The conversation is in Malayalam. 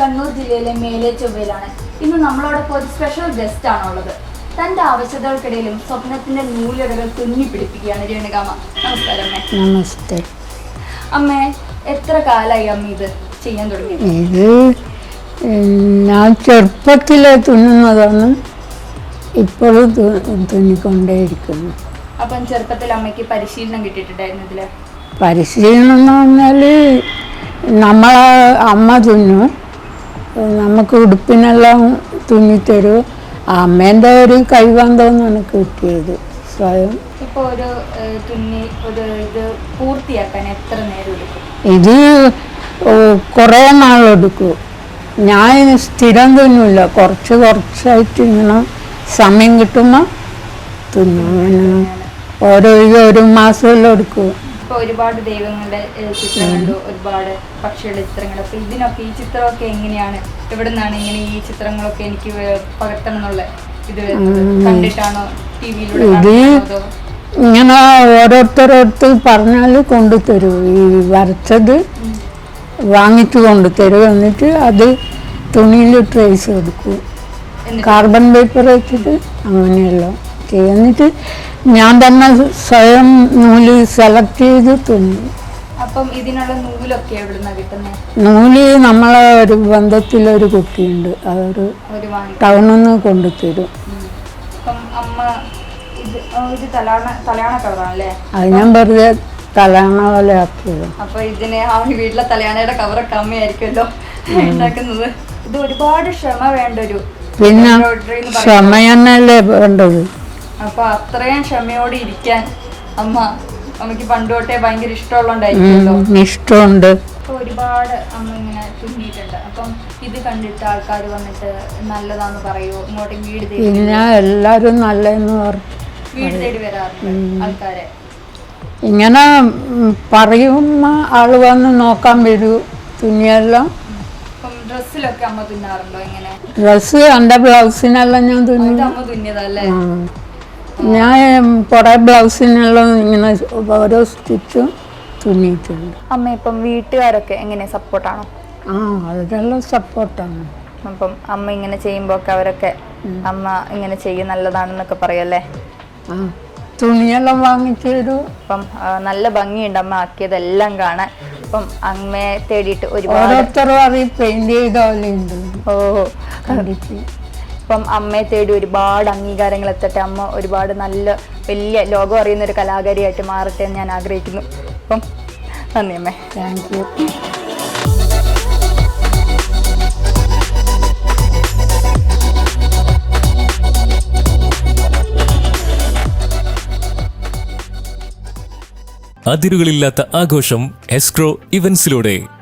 കണ്ണൂർ ജില്ലയിലെ മേലെ ചൊവ്വയിലാണ്. ഇന്ന് നമ്മളോടൊപ്പം ഒരു സ്പെഷ്യൽ ഗസ്റ്റ് ആണുള്ളത്. തന്റെ ആവശ്യതകൾക്കിടയിലും സ്വപ്നത്തിന്റെ നൂലിഴകൾ തുന്നി പിടിപ്പിക്കുകയാണ് രേണുകാമ. നമസ്കാരം അമ്മേ. നമസ്തേ അമ്മേ എത്ര കാലായി അമ്മ ഇത് ചെയ്യാൻ തുടങ്ങി? ഇത് ഞാൻ ചെറുപ്പത്തിലെ തുന്നുന്നതാണ്. ഇപ്പോഴും തുന്നിക്കൊണ്ടേയിരിക്കുന്നു. അപ്പം ചെറുപ്പത്തിൽ അമ്മയ്ക്ക് പരിശീലനം കിട്ടിയിട്ടുണ്ടായിരുന്നു പരിശീലനം എന്ന് പറഞ്ഞാൽ നമ്മളെ അമ്മ തുന്നു. നമുക്ക് ഉടുപ്പിനെല്ലാം തുന്നിത്തരും അമ്മേന്റെ ഒരു നമുക്ക് കിട്ടിയത് സ്വയം. ഒരു തുന്നി ഒരു ഇത് പൂർത്തിയാക്കാൻ എത്ര നേരം എടുക്കും? ഇത് കുറേ നാളെടുക്കും ഞാൻ സ്ഥിരം തുന്നില്ല കുറച്ച് കുറച്ചായിട്ട് ഇങ്ങനെ സമയം കിട്ടുമ്പോൾ തുന്നും. ഓരോ ഇത് ഒരു മാസമെല്ലാം എടുക്കും. ഇപ്പൊ ഒരുപാട് ദൈവങ്ങളുടെ ചിത്രങ്ങളുണ്ട് ഒരുപാട് പക്ഷികളുടെ ചിത്രങ്ങൾ അപ്പൊ ഇതിനൊക്കെ ഈ ചിത്രമൊക്കെ എങ്ങനെയാണ്? എവിടെ നിന്നാണ് ഇങ്ങനെ ഈ ചിത്രങ്ങളൊക്കെ എനിക്ക് പകർത്തണം എന്നുള്ള ഇത്? കണ്ടിട്ടാണോ ടി വിയിലൂടെ ഇങ്ങനെ ഓരോരുത്തരോടത്ത് പറഞ്ഞാൽ കൊണ്ടുതരും. ഈ വരച്ചത് വാങ്ങിച്ചു കൊണ്ടുതരും. എന്നിട്ട് അത് തുണിയിൽ ട്രേസ് എടുക്കും. കാർബൺ പേപ്പർ വെച്ചിട്ട് അങ്ങനെയെല്ലാം. ചെയ്യും എന്നിട്ട് ഞാൻ തന്നെ സ്വയം നൂൽ സെലക്ട് ചെയ്ത് തുന്നും. അപ്പം ഇതിനുള്ള നൂലൊക്കെ എവിടുന്നാ കിട്ടുന്നത് നൂൽ നമ്മളെ ഒരു ബന്ധത്തിലൊരു കുട്ടിയുണ്ട് അതൊരു ടൗണിൽ നിന്ന് കൊണ്ടുതരും അത് ഞാൻ വെറുതെ തലാണ പോലെ ആക്കിയത്. അപ്പൊ ഇതിന് വീട്ടിലെ തലയാണയുടെ കവറൊക്കെ അമ്മയായിരിക്കുമല്ലോ ഉണ്ടാക്കുന്നത്. ഇത് ഒരുപാട് ക്ഷമ വേണ്ട ഒരു പിന്നെ ക്ഷമ തന്നെയല്ലേ വേണ്ടത്? അപ്പൊ അത്രയും ക്ഷമയോടെ ഇരിക്കാൻ അമ്മ അമ്മയ്ക്ക് പണ്ട് തൊട്ടേ ഭയങ്കര ഇഷ്ടമുള്ളതുകൊണ്ടായിരിക്കുമല്ലോ. ഇഷ്ടമുണ്ട്. ഒരുപാട് അമ്മ ഇങ്ങനെ തുന്നിയിട്ടുണ്ട്. അപ്പം ഇത് കണ്ടിട്ട് ആൾക്കാർ വന്നിട്ട് നല്ലതാന്ന് പറയുമോ ഇങ്ങോട്ട് വീട് തേടി പിന്നെ എല്ലാവരും നല്ലതെന്ന് പറഞ്ഞു വീട് തേടി വരാറുണ്ട് ആൾക്കാരെ. ഇങ്ങനെ പറയുമ്പ ആൾ വന്ന് നോക്കാൻ വരൂ. തുന്നിയെല്ലാം ഡ്രസ്സിലൊക്കെ അമ്മ തുന്നാറുണ്ടോ ഇങ്ങനെ? ഡ്രസ്സ് എന്റെ ബ്ലൗസിനെല്ലാം ഞാൻ തുന്നി. അമ്മ തുന്നിയതല്ലേ. ഞാൻ കുറേ ബ്ലൗസിനുള്ള ഇങ്ങനെ ഓരോ സ്റ്റിച്ചും തുന്നിയിട്ടുണ്ട്. അമ്മ ഇപ്പം വീട്ടുകാരൊക്കെ എങ്ങനെ സപ്പോർട്ടാണോ? ആ അവരെല്ലാം സപ്പോർട്ടാണ്. അപ്പം അമ്മ ഇങ്ങനെ ചെയ്യുമ്പോൾ ഒക്കെ അവരൊക്കെ അമ്മ ഇങ്ങനെ ചെയ്യും നല്ലതാണെന്നൊക്കെ പറയല്ലേ? ആ തുണിയെല്ലാം വാങ്ങിച്ചു തരൂ അപ്പം ആ, നല്ല ഭംഗിയുണ്ട് അമ്മ ആക്കിയതെല്ലാം കാണാൻ. അപ്പം അമ്മയെ തേടിയിട്ട് ഒരുപാട് ഓരോരുത്തരും അറിയും പെയിന്റ് ചെയ്ത പോലെ ഉണ്ട്. ഓ കണ്ടിട്ട്. അപ്പം അമ്മയെ തേടി ഒരുപാട് അംഗീകാരങ്ങൾ എത്തട്ടെ. അമ്മ ഒരുപാട് നല്ല വലിയ ലോകം അറിയുന്ന ഒരു കലാകാരിയായിട്ട് മാറട്ടെ എന്ന് ഞാൻ ആഗ്രഹിക്കുന്നു. അപ്പം നന്ദി അമ്മേ. താങ്ക് യു അതിരുകളില്ലാത്ത ആഘോഷം എസ്ക്രോ ഇവന്റ്സിലൂടെ.